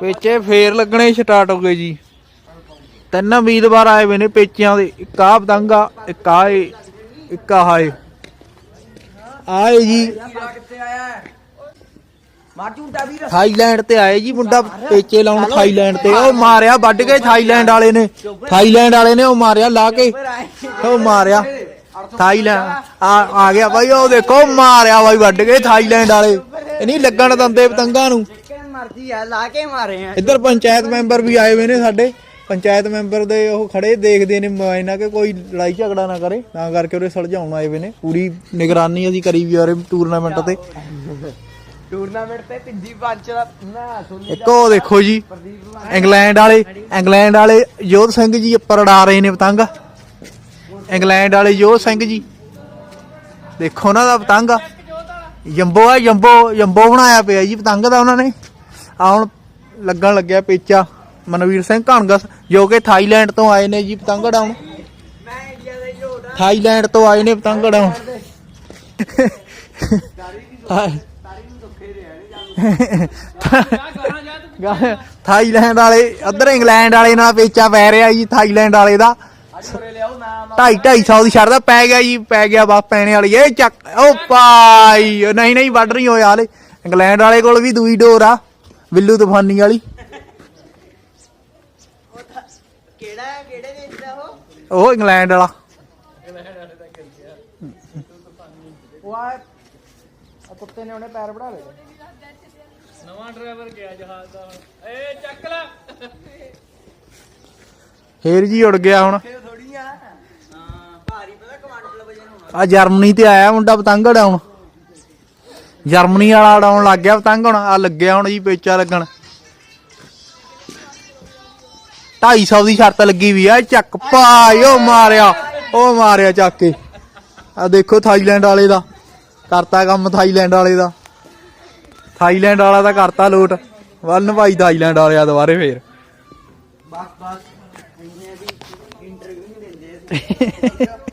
ਪੇਚੇ ਫੇਰ ਲੱਗਣੇ ਸਟਾਰਟ ਹੋ ਗਏ ਜੀ। ਤਿੰਨ ਉਮੀਦਵਾਰ ਆਏ ਹੋਏ ਨੇ ਪੇਚਿਆਂ ਦੇ ਇੱਕ ਆ ਪਤੰਗਾ ਇੱਕ ਆ ਏ ਇੱਕ ਆ ਏ ਆਏ ਜੀ। ਥਾਈਲੈਂਡ ਤੇ ਆਏ ਜੀ ਮੁੰਡਾ ਪੇਚੇ ਲਾਉਣ ਥਾਈਲੈਂਡ ਤੇ। ਉਹ ਮਾਰਿਆ ਵੱਢ ਕੇ ਥਾਈਲੈਂਡ ਵਾਲੇ ਨੇ। ਥਾਈਲੈਂਡ ਵਾਲੇ ਨੇ ਉਹ ਮਾਰਿਆ ਲਾ ਕੇ। ਉਹ ਮਾਰਿਆ। ਥਾਈਲੈਂਡ ਆ ਆ ਗਿਆ ਬਾਈ ਉਹ ਦੇਖੋ ਮਾਰਿਆ ਬਾਈ ਵੱਢ ਕੇ ਥਾਈਲੈਂਡ ਵਾਲੇ। ਇਹ ਨਹੀਂ ਲੱਗਣ ਦਿੰਦੇ ਪਤੰਗਾਂ ਨੂੰ। ਮਰਜ਼ੀ ਆ ਲਾ ਕੇ ਮਾਰੇ ਆ। ਇੱਧਰ ਪੰਚਾਇਤ ਮੈਂਬਰ ਵੀ ਆਏ ਹੋਏ ਨੇ ਸਾਡੇ। ਪੰਚਾਇਤ ਮੈਂਬਰ ਦੇ ਉਹ ਖੜੇ ਦੇਖਦੇ ਨੇ ਮੋਬਾਈਲ ਨਾਲ ਕਿ ਕੋਈ ਲੜਾਈ ਝਗੜਾ ਨਾ ਕਰੇ ਤਾਂ ਕਰਕੇ ਉਹਦੇ ਸੁਲਝਾਉਣ ਆਏ ਹੋਏ ਨੇ। ਪੂਰੀ ਨਿਗਰਾਨੀ ਅਸੀਂ ਕਰੀ ਵੀ ਆ ਰਹੇ ਟੂਰਨਾਮੈਂਟ ਤੇ। ਟੂਰਨਾਮੈਂਟ ਤੇ ਤੀਜੀ ਪੰਜ ਦਾ ਨਾ ਸੁਣੀ ਇੱਕ ਉਹ ਦੇਖੋ ਜੀ ਇੰਗਲੈਂਡ ਵਾਲੇ ਇੰਗਲੈਂਡ ਵਾਲੇ ਯੋਧ ਸਿੰਘ ਜੀ ਉੱਪਰ ਉਡਾ ਰਹੇ ਨੇ ਪਤੰਗ। ਇੰਗਲੈਂਡ ਵਾਲੇ ਯੋਧ ਸਿੰਘ ਜੀ। ਦੇਖੋ ਉਹਨਾਂ ਦਾ ਪਤੰਗ। ਜੰਬੋ ਆ ਜੰਬੋ ਜੰਬੋ ਬਣਾਇਆ ਪਿਆ ਜੀ ਪਤੰਗ ਦਾ ਉਹਨਾਂ ਨੇ। ਆ ਹੁਣ ਲੱਗਣ ਲੱਗਿਆ ਪੇਚਾ ਮਨਵੀਰ ਸਿੰਘ ਘਣਗਸ, ਜੋ ਕਿ ਥਾਈਲੈਂਡ ਤੋਂ ਆਏ ਨੇ ਜੀ ਪਤੰਗ ਉਡਾਉਣ ਥਾਈਲੈਂਡ ਤੋਂ ਆਏ ਨੇ ਪਤੰਗ ਉਡਾਉਣ ਥਾਈਲੈਂਡ ਵਾਲੇ, ਉਧਰ ਇੰਗਲੈਂਡ ਵਾਲੇ ਨਾਲ ਪੇਚਾ ਪੈ ਰਿਹਾ ਜੀ, ਥਾਈਲੈਂਡ ਵਾਲੇ ਦਾ। ਢਾਈ ਢਾਈ ਸੌ ਦੀ ਛੱਡਦਾ ਪੈ ਗਿਆ ਜੀ, ਪੈ ਗਿਆ ਬਸ ਪੈਣੇ ਵਾਲੀ। ਇਹ ਚੱਕ ਉਹ ਪਾਈ ਉਹ ਨਹੀਂ ਨਹੀਂ ਵੱਢ ਰਹੀ ਹੋਇਆ ਹਾਲੇ ਇੰਗਲੈਂਡ ਵਾਲੇ ਕੋਲ ਵੀ ਦੂਈ ਡੋਰ ਆ। ਬਿੱਲੂ ਤੂਫਾਨੀ ਵਾਲੀ। ਕਿਹੜਾ ਕਿਹੜੇ ਦੇਸ਼ ਦਾ ਉਹ ਉਹ ਇੰਗਲੈਂਡ ਵਾਲਾ। ਉਹ ਆ ਆ ਕੁੱਤੇ ਨੇ ਉਹਨੇ ਪੈਰ ਵੜਾ ਲਏ ਨਵਾਂ ਡਰਾਈਵਰ ਗਿਆ ਜਹਾਜ਼ ਦਾ ਹੁਣ ਏ ਚੱਕ ਲੈ ਫੇਰ ਜੀ ਉੜ ਗਿਆ ਹੁਣ। ਇਹ ਥੋੜੀ ਆ। ਹਾਂ ਭਾਰੀ ਪਤਾ ਕੁਆਂਟਲ ਵਜਨ ਹੋਣਾ। ਆ ਜਰਮਨੀ ਤੇ ਆਇਆ ਮੁੰਡਾ ਪਤੰਗ ਉਡਾਉਣ ਜਰਮਨੀ ਵਾਲਾ ਉਡਾਉਣ ਲੱਗ ਗਿਆ ਪਤੰਗ ਹੁਣ ਆ ਲੱਗਿਆ ਹੁਣ ਜੀ ਪੇਚਾ ਲੱਗਣ। 250 ਦੀ ਸ਼ਰਤ ਲੱਗੀ ਵੀ ਆ ਚੱਕ ਪਾਈ ਉਹ ਮਾਰਿਆ ਉਹ ਮਾਰਿਆ ਚੱਕ ਕੇ। ਆ ਦੇਖੋ ਥਾਈਲੈਂਡ ਵਾਲੇ ਦਾ ਕਰਤਾ ਕੰਮ ਥਾਈਲੈਂਡ ਵਾਲੇ ਦਾ। ਥਾਈਲੈਂਡ ਵਾਲਾ ਦਾ ਕਰਤਾ ਲੋਟ ਵਨ ਭਾਈ ਥਾਈਲੈਂਡ ਵਾਲਿਆ ਦੁਬਾਰੇ ਫੇਰ। ਬਸ ਬਸ। ਇੰਟਰਵਿਊ ਦਿੰਦੇ।